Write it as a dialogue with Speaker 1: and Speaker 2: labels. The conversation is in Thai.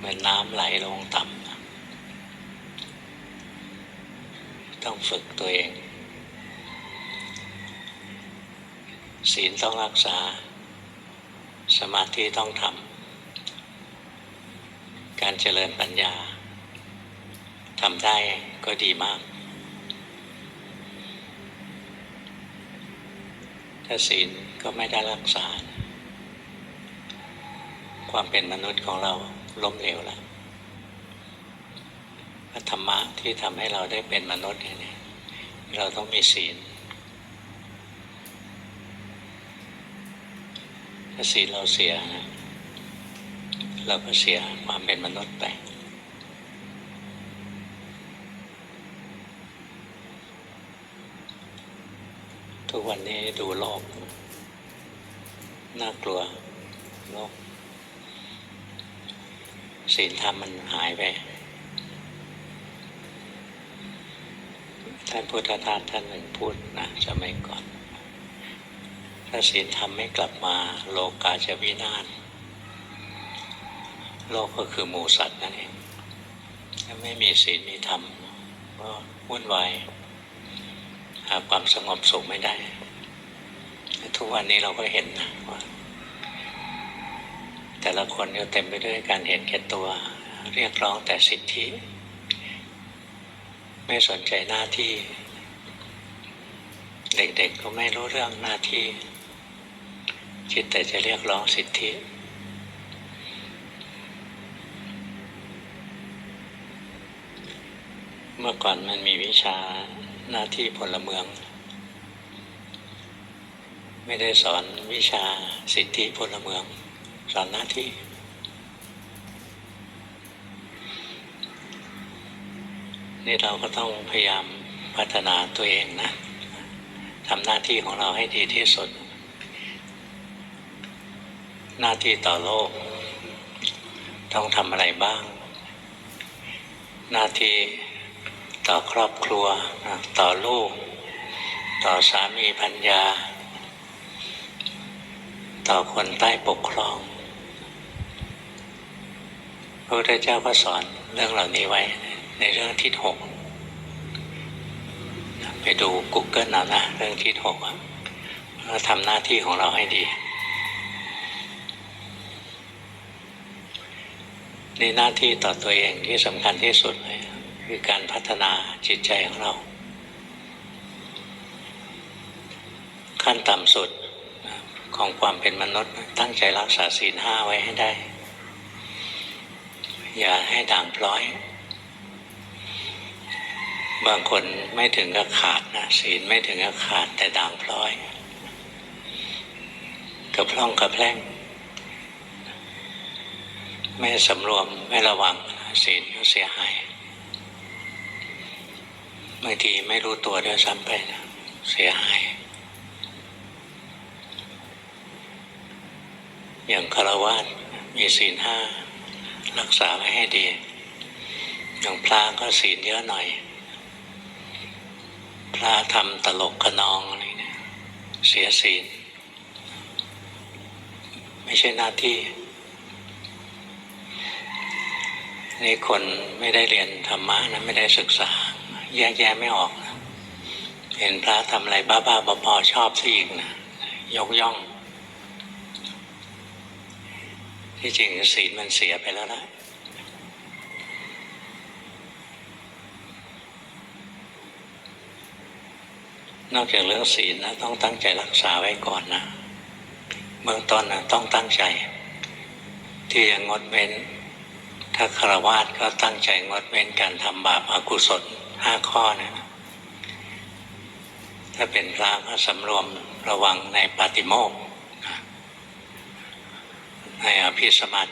Speaker 1: เหมือนน้ำไหลลงต่ำต้องฝึกตัวเอง ศีลต้องรักษา สมาธิต้องทำการเจริญปัญญาทำได้ก็ดีมาก ถ้าศีลก็ไม่ได้รักษา ความเป็นมนุษย์ของเรา ล้มเหลวแล้วธรรมะที่ทำให้เราได้เป็นมนุษย์เนี่ยเราต้องมีศีลถ้าศีลเราเสียนะเราก็เสียความเป็นมนุษย์ไปทุกวันนี้ดูโลก น่ากลัวโลก ศีลธรรมมันหายไป ท่านพุทธทาสท่านหนึ่งพูดนะสมัยก่อน ถ้าศีลธรรมไม่กลับมาโลกาจะวินาศโลกก็คือหมูสัตว์นั่นเอง ถ้าไม่มีศีลมีธรรมก็วุ่นวายหาความสงบสุขไม่ได้ ทุกวันนี้เราก็เห็นนะว่า แต่ละคนก็เต็มไปด้วยการเห็นแก่ตัว เรียกร้องแต่สิทธิ ไม่สนใจหน้าที่ เด็กๆก็ไม่รู้เรื่องหน้าที่ คิดแต่จะเรียกร้องสิทธิ เมื่อก่อนมันมีวิชาหน้าที่พลเมือง ไม่ได้สอนวิชาสิทธิพลเมือง สอนหน้าที่ นี่เราก็ต้องพยายามพัฒนาตัวเองนะทำหน้าที่ของเราให้ดีที่สุด หน้าที่ต่อโลก ต้องทำอะไรบ้าง หน้าที่ต่อครอบครัว ต่อลูก ต่อสามีพัญญา ต่อคนใต้ปกครอง ระพุทธเจ้าก็สอนเรื่องเหล่านี้ไว้ในเรื่องทิศหกไปดู Google เอานะเรื่องทิศหกเราทำหน้าที่ของเราให้ดี นี่หน้าที่ต่อตัวเองที่สำคัญที่สุดเลยคือการพัฒนาจิตใจของเรา ขั้นต่ำสุดของความเป็นมนุษย์ตั้งใจรักษาศีลห้าไว้ให้ได้ อย่าให้ด่างพร้อย บางคนไม่ถึงกับขาดนะศีลไม่ถึงกับขาดแต่ด่างพร้อย กระพร่องกระแพร่งไม่สำรวมไม่ระวังศีลก็เสียหายบางทีไม่รู้ตัวด้วยซ้ำไปนะเสียหาย อย่างคารวะมีศีลห้า รักษาไว้ให้ดี อย่างพระก็ศีลเยอะหน่อย พระทำตลกขนองอะไรเนี่ยเสียศีล ไม่ใช่หน้าที่ นี่คนไม่ได้เรียนธรรมะนะไม่ได้ศึกษา แยกแยะไม่ออกนะเห็นพระทำอะไรบ้าๆบอๆชอบซะอีกนะยกย่อง ที่จริงศีลมันเสียไปแล้วนะนอกจากเรื่องศีลนะต้องตั้งใจรักษาไว้ก่อนนะเบื้องต้นนะต้องตั้งใจ ที่จะงดเว้น ถ้าคารวาสก็ตั้งใจงดเว้นการทำบาปอกุศลห้าข้อนะถ้าเป็นพระก็สำรวมระวังในปาติโมกข์ ในอภิสมาจ